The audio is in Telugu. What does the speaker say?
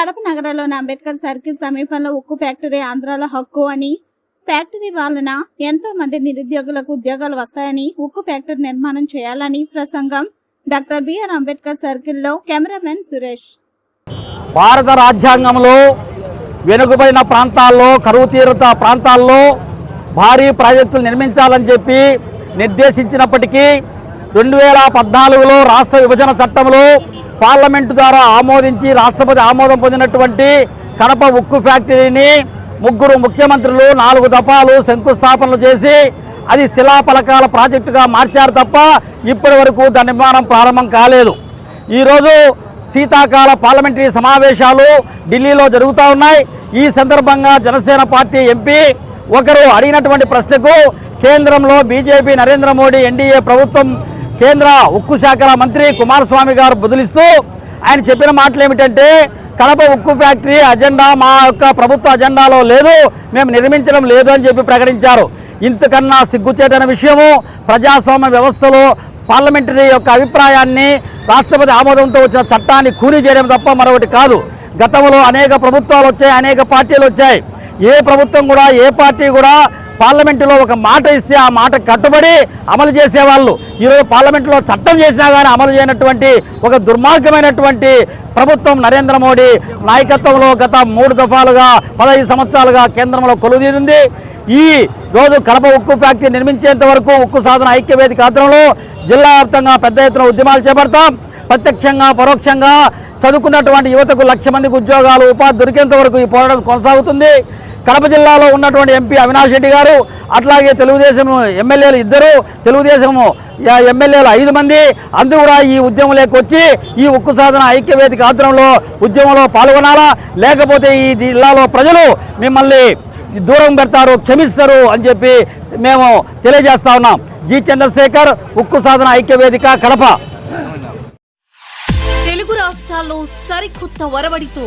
కడప నగరంలోని అంబేద్కర్ సర్కిల్ సమీపంలో ఉక్కు ఫ్యాక్టరీ ఆంధ్రాల హక్కు అని ఫ్యాక్టరీ వలన ఎంతో మంది నిరుద్యోగులకు ఉద్యోగాలు వస్తాయని ఉక్కు ఫ్యాక్టరీ నిర్మాణం చేయాలని ప్రసంగం డాక్టర్ బిఆర్ అంబేద్కర్ సర్కిల్లో కెమెరామెన్ సురేష్. భారత రాజ్యాంగంలో వెనుకబడిన ప్రాంతాల్లో కరువు తీరుత ప్రాంతాల్లో భారీ ప్రాజెక్టులు నిర్మించాలని చెప్పి నిర్దేశించినప్పటికీ రెండు వేల పద్నాలుగులో రాష్ట్ర విభజన చట్టంలో పార్లమెంటు ద్వారా ఆమోదించి రాష్ట్రపతి ఆమోదం పొందినటువంటి కడప ఉక్కు ఫ్యాక్టరీని ముగ్గురు ముఖ్యమంత్రులు నాలుగు దఫాలు శంకుస్థాపనలు చేసి అది శిలాఫలకాల ప్రాజెక్టుగా మార్చారు తప్ప ఇప్పటి వరకు దాని నిర్మాణం ప్రారంభం కాలేదు. ఈరోజు శీతాకాల పార్లమెంటరీ సమావేశాలు ఢిల్లీలో జరుగుతూ ఉన్నాయి. ఈ సందర్భంగా జనసేన పార్టీ ఎంపీ ఒకరు అడిగినటువంటి ప్రశ్నకు కేంద్రంలో బీజేపీ నరేంద్ర మోడీ ఎన్డీఏ ప్రభుత్వం కేంద్ర ఉక్కు శాఖల మంత్రి కుమారస్వామి గారు బదులిస్తూ ఆయన చెప్పిన మాటలు ఏమిటంటే కడప ఉక్కు ఫ్యాక్టరీ అజెండా మా యొక్క ప్రభుత్వ అజెండాలో లేదు మేము నిర్మించడం లేదు అని చెప్పి ప్రకటించారు. ఇంతకన్నా సిగ్గుచేటైన విషయము ప్రజాస్వామ్య వ్యవస్థలో పార్లమెంటరీ యొక్క అభిప్రాయాన్ని రాష్ట్రపతి ఆమోదంతో వచ్చిన చట్టాన్ని కూలీ చేయడం తప్ప మరొకటి కాదు. గతంలో అనేక ప్రభుత్వాలు వచ్చాయి అనేక పార్టీలు వచ్చాయి. ఏ ప్రభుత్వం కూడా ఏ పార్టీ కూడా పార్లమెంటులో ఒక మాట ఇస్తే ఆ మాట కట్టుబడి అమలు చేసేవాళ్ళు. ఈరోజు పార్లమెంటులో చట్టం చేసినా కానీ అమలు చేయనటువంటి ఒక దుర్మార్గమైనటువంటి ప్రభుత్వం నరేంద్ర మోడీ నాయకత్వంలో గత మూడు దఫాలుగా పదహైదు సంవత్సరాలుగా కేంద్రంలో కొలుదీరింది. ఈ రోజు కడప ఉక్కు ఫ్యాక్టరీ నిర్మించేంత వరకు ఉక్కు సాధన ఐక్యవేదిక ఆధ్వర్యంలో జిల్లా వ్యాప్తంగా పెద్ద ఎత్తున ఉద్యమాలు చేపడతాం. ప్రత్యక్షంగా పరోక్షంగా చదువుకున్నటువంటి యువతకు లక్ష మందికి ఉద్యోగాలు ఉపాధి దొరికేంత వరకు ఈ పోరాటం కొనసాగుతుంది. కడప జిల్లాలో ఉన్నటువంటి ఎంపీ అవినాష్ రెడ్డి గారు అట్లాగే తెలుగుదేశం ఎమ్మెల్యేలు ఇద్దరు తెలుగుదేశం ఎమ్మెల్యేలు ఐదు మంది అందరూ కూడా ఈ ఉద్యమంలోకి వచ్చి ఈ ఉక్కు సాధన ఐక్యవేదిక ఆధ్వర్యంలో ఉద్యమంలో పాల్గొనాలా? లేకపోతే ఈ జిల్లాలో ప్రజలు మిమ్మల్ని దూరం పెడతారు క్షమిస్తారు అని చెప్పి మేము తెలియజేస్తా ఉన్నాం. జి చంద్రశేఖర్ ఉక్కు సాధన ఐక్యవేదిక కడప. తెలుగు రాష్ట్రాల్లో సరికొత్త వరవడితో